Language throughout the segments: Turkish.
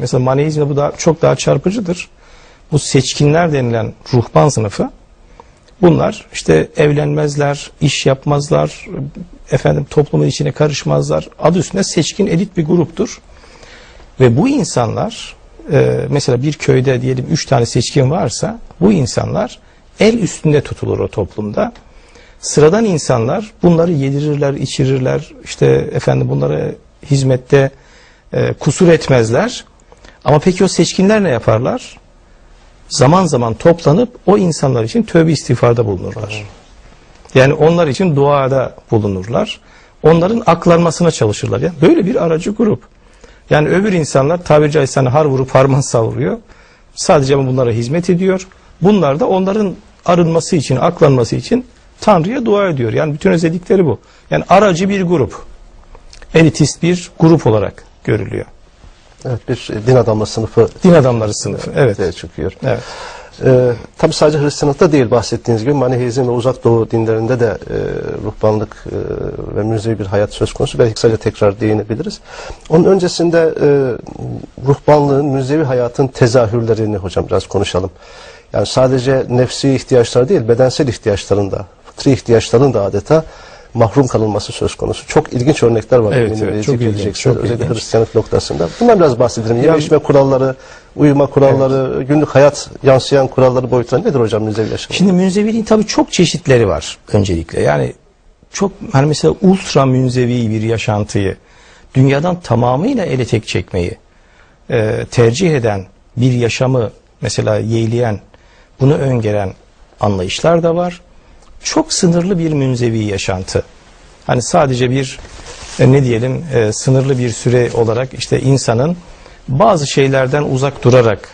Mesela Maneizm'de bu da çok daha çarpıcıdır. Bu seçkinler denilen ruhban sınıfı bunlar işte evlenmezler, iş yapmazlar, efendim toplumun içine karışmazlar. Adı üstünde seçkin elit bir gruptur. Ve bu insanlar e, mesela bir köyde diyelim üç tane seçkin varsa bu insanlar el üstünde tutulur o toplumda. Sıradan insanlar bunları yedirirler, içirirler, işte efendim bunlara hizmette e, kusur etmezler. Ama peki o seçkinler ne yaparlar? Zaman zaman toplanıp o insanlar için tövbe istiğfarda bulunurlar. Yani onlar için duada bulunurlar. Onların aklanmasına çalışırlar. Yani böyle bir aracı grup. Yani öbür insanlar tabiri caizse hani har vurup harman savuruyor. Sadece bunlara hizmet ediyor. Bunlar da onların arınması için, aklanması için Tanrı'ya dua ediyor. Yani bütün özellikleri bu. Yani aracı bir grup. Elitist bir grup olarak görülüyor. Evet bir din adamı sınıfı Din adamları sınıfı. Evet. çıkıyor. Evet. Ee, tabi sadece Hristiyanlıkta değil bahsettiğiniz gibi Maniheizm ve Uzak Doğu dinlerinde de e, ruhbanlık e, ve müzevi bir hayat söz konusu. Belki sadece tekrar değinebiliriz. Onun öncesinde e, ruhbanlığın, müzevi hayatın tezahürlerini hocam biraz konuşalım. Yani sadece nefsi ihtiyaçlar değil, bedensel ihtiyaçların da, fıtri ihtiyaçların da adeta mahrum kalınması söz konusu. Çok ilginç örnekler var. Evet, evet, çok ilginç, çok Özellikle ilginç. Hristiyanlık noktasında. Bundan biraz bahsedelim. Yeme içme kuralları, uyuma kuralları, günlük hayat yansıyan kuralları boyutları nedir hocam müzevi yaşam? Şimdi münzeviliğin tabii çok çeşitleri var öncelikle. Yani çok hani mesela ultra münzevi bir yaşantıyı dünyadan tamamıyla ele tek çekmeyi e, tercih eden bir yaşamı mesela yeğleyen bunu öngören anlayışlar da var. Çok sınırlı bir münzevi yaşantı. Hani sadece bir e, ne diyelim e, sınırlı bir süre olarak işte insanın bazı şeylerden uzak durarak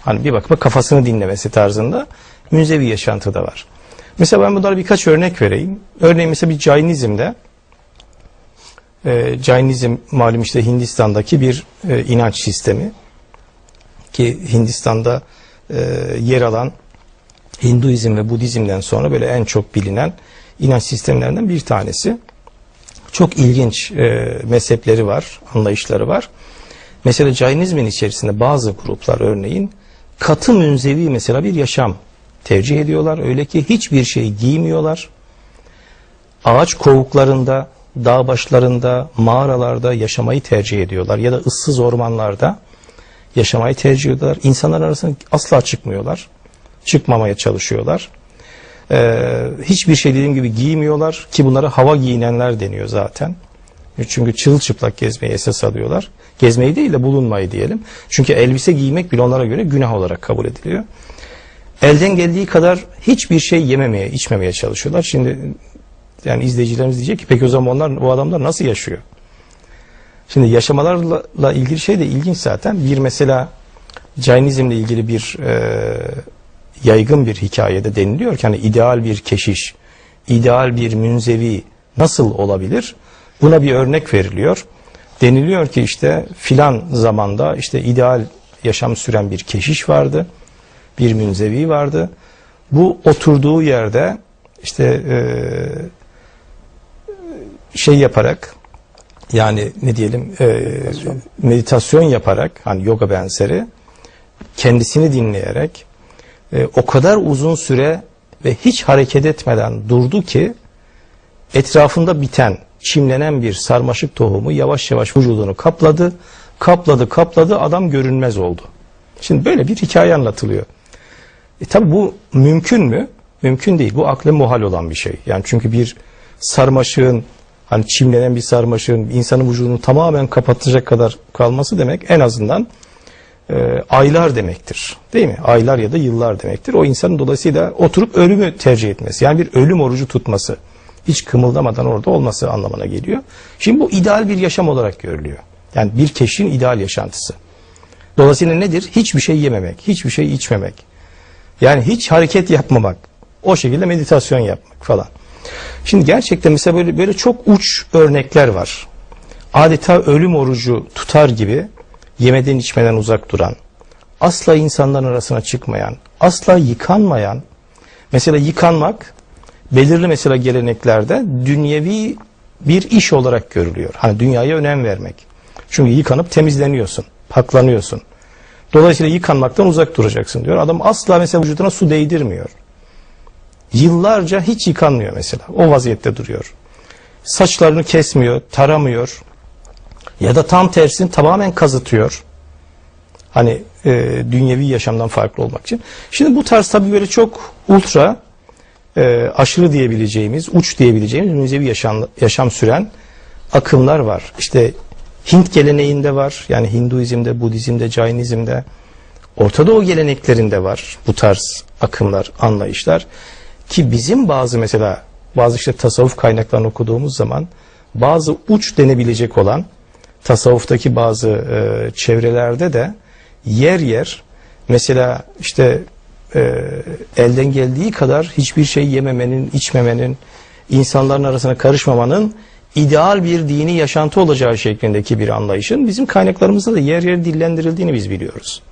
hani bir bakıma kafasını dinlemesi tarzında münzevi yaşantı da var. Mesela ben bunlara birkaç örnek vereyim. Örneğin mesela bir Cainizm'de e, Cainizm malum işte Hindistan'daki bir e, inanç sistemi ki Hindistan'da e, yer alan Hinduizm ve Budizm'den sonra böyle en çok bilinen inanç sistemlerinden bir tanesi. Çok ilginç e, mezhepleri var, anlayışları var. Mesela Cainizmin içerisinde bazı gruplar örneğin katı münzevi mesela bir yaşam tercih ediyorlar. Öyle ki hiçbir şey giymiyorlar. Ağaç kovuklarında, dağ başlarında, mağaralarda yaşamayı tercih ediyorlar. Ya da ıssız ormanlarda yaşamayı tercih ediyorlar. İnsanlar arasında asla çıkmıyorlar. Çıkmamaya çalışıyorlar. Ee, hiçbir şey dediğim gibi giymiyorlar ki bunlara hava giyinenler deniyor zaten. Çünkü çırılçıplak gezmeyi esas alıyorlar. Gezmeyi değil de bulunmayı diyelim. Çünkü elbise giymek bile onlara göre günah olarak kabul ediliyor. Elden geldiği kadar hiçbir şey yememeye, içmemeye çalışıyorlar. Şimdi yani izleyicilerimiz diyecek ki peki o zaman onlar, bu adamlar nasıl yaşıyor? Şimdi yaşamalarla ilgili şey de ilginç zaten. Bir mesela Cainizmle ilgili bir e, yaygın bir hikayede deniliyor ki hani ideal bir keşiş, ideal bir münzevi nasıl olabilir? Buna bir örnek veriliyor. Deniliyor ki işte filan zamanda işte ideal yaşam süren bir keşiş vardı. Bir münzevi vardı. Bu oturduğu yerde işte e, şey yaparak yani ne diyelim e, meditasyon yaparak hani yoga benzeri kendisini dinleyerek e, o kadar uzun süre ve hiç hareket etmeden durdu ki etrafında biten, çimlenen bir sarmaşık tohumu yavaş yavaş vücudunu kapladı. Kapladı, kapladı, adam görünmez oldu. Şimdi böyle bir hikaye anlatılıyor. E tabi bu mümkün mü? Mümkün değil. Bu akle muhal olan bir şey. Yani çünkü bir sarmaşığın hani çimlenen bir sarmaşığın insanın vücudunu tamamen kapatacak kadar kalması demek en azından e, aylar demektir. Değil mi? Aylar ya da yıllar demektir. O insanın dolayısıyla oturup ölümü tercih etmesi. Yani bir ölüm orucu tutması. Hiç kımıldamadan orada olması anlamına geliyor. Şimdi bu ideal bir yaşam olarak görülüyor. Yani bir keşfin ideal yaşantısı. Dolayısıyla nedir? Hiçbir şey yememek, hiçbir şey içmemek. Yani hiç hareket yapmamak. O şekilde meditasyon yapmak falan. Şimdi gerçekten mesela böyle, böyle çok uç örnekler var. Adeta ölüm orucu tutar gibi yemeden içmeden uzak duran, asla insanların arasına çıkmayan, asla yıkanmayan, mesela yıkanmak belirli mesela geleneklerde dünyevi bir iş olarak görülüyor. Hani dünyaya önem vermek. Çünkü yıkanıp temizleniyorsun, paklanıyorsun. Dolayısıyla yıkanmaktan uzak duracaksın diyor. Adam asla mesela vücuduna su değdirmiyor. Yıllarca hiç yıkanmıyor mesela. O vaziyette duruyor. Saçlarını kesmiyor, taramıyor. Ya da tam tersini tamamen kazıtıyor. Hani e, dünyevi yaşamdan farklı olmak için. Şimdi bu tarz tabii böyle çok ultra e, aşırı diyebileceğimiz, uç diyebileceğimiz münzevi yaşam, yaşam süren akımlar var. İşte Hint geleneğinde var. Yani Hinduizm'de, Budizm'de, Jainizm'de, Orta Doğu geleneklerinde var bu tarz akımlar, anlayışlar. Ki bizim bazı mesela bazı işte tasavvuf kaynaklarını okuduğumuz zaman bazı uç denebilecek olan tasavvuftaki bazı e, çevrelerde de yer yer mesela işte e, elden geldiği kadar hiçbir şey yememenin, içmemenin, insanların arasına karışmamanın ideal bir dini yaşantı olacağı şeklindeki bir anlayışın bizim kaynaklarımızda da yer yer dillendirildiğini biz biliyoruz.